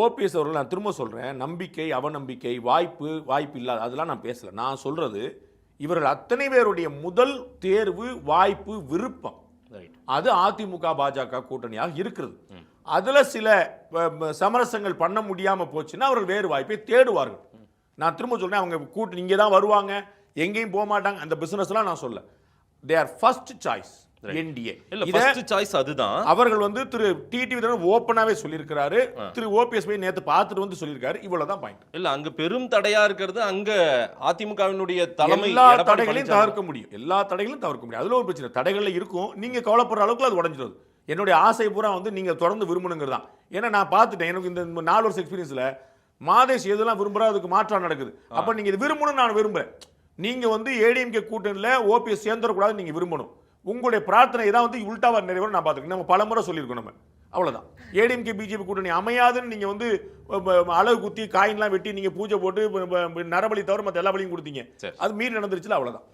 OPS அவர்கள் நான் திரும்ப சொல்றேன். நம்பிக்கை அவநம்பிக்கை வாய்ப்பு வாய்ப்பு இல்லாத அதெல்லாம் நான் பேசல. நான் சொல்றது இவர்கள் அத்தனை பேருடைய முதல் தேர்வு வாய்ப்பு விருப்பம். ரைட் அது அதிமுக பாஜக கூட்டணியாக இருக்கிறது. அதுல சில சமரசங்கள் பண்ண முடியாம போச்சுன்னா அவர்கள் வேறு வாய்ப்பை தேடுவார்கள். நான் திரும்ப சொல்றேன் அவங்க கூட்டணி இங்கே தான் வருவாங்க. எங்கேயும் போக மாட்டாங்க. அந்த பிசினஸ்லாம் நான் சொல்ல they are first choice NDA இல்ல இதை ஃபர்ஸ்ட் சாய்ஸ் அதுதான். அவர்கள் வந்து திரு டிடிவி ஓப்பனாவே சொல்லியிருக்கிறாரு. திரு ஓபிஎஸ் போய் நேத்து பார்த்துட்டு வந்து சொல்லியிருக்காரு. இவ்வளவுதான் பாயிண்ட் இல்ல அங்க பெரும் தடையா இருக்கிறது அங்க அதிமுகவினுடைய தலைமை எல்லா தடைகளையும். தவிர்க்க முடியும். எல்லா தடைகளையும் தவிர்க்க முடியும். அதுல ஒரு பிரச்சனை. தடைகள்ல இருக்கும். நீங்க கவலைப்படுற அளவுக்கு அது உடஞ்சிடும் என்னுடைய ஆசை பூரா வந்து நீங்க தொடர்ந்து விரும்பணுங்கிறது தான். ஏன்னா நான் பார்த்துட்டேன். எனக்கு இந்த நாலு வருஷம் எக்ஸ்பீரியன்ஸ்ல மாதேஷ் எதெல்லாம் விரும்புறா அதுக்கு மாற்றம் நடக்குது. அப்ப நீங்க இது விரும்பணும்னு நான் விரும்புறேன் நீங்க வந்து ஏடிஎம்கே கூட்டணியில ஓபிஎஸ் சேர்ந்துடக்கூடாது நீங்க விரும்பணும். உங்களுடைய பிரார்த்தனை தான் வந்து உள்டாவா நிறைவேறும் நான் பார்த்துருக்கேன் நம்ம பலமுறை சொல்லியிருக்கோம் நம்ம. அவ்வளவுதான். ஏடிஎம்கே பிஜேபி கூட்டணி அமையாதுன்னு நீங்க வந்து அளவு குத்தி காயின்லாம் வெட்டி நீங்க பூஜை போட்டு நரபலி தவிர மற்ற எல்லா பலியும் கொடுத்தீங்க. சரி. அது மீறி நடந்துருச்சுல அவ்வளவுதான்.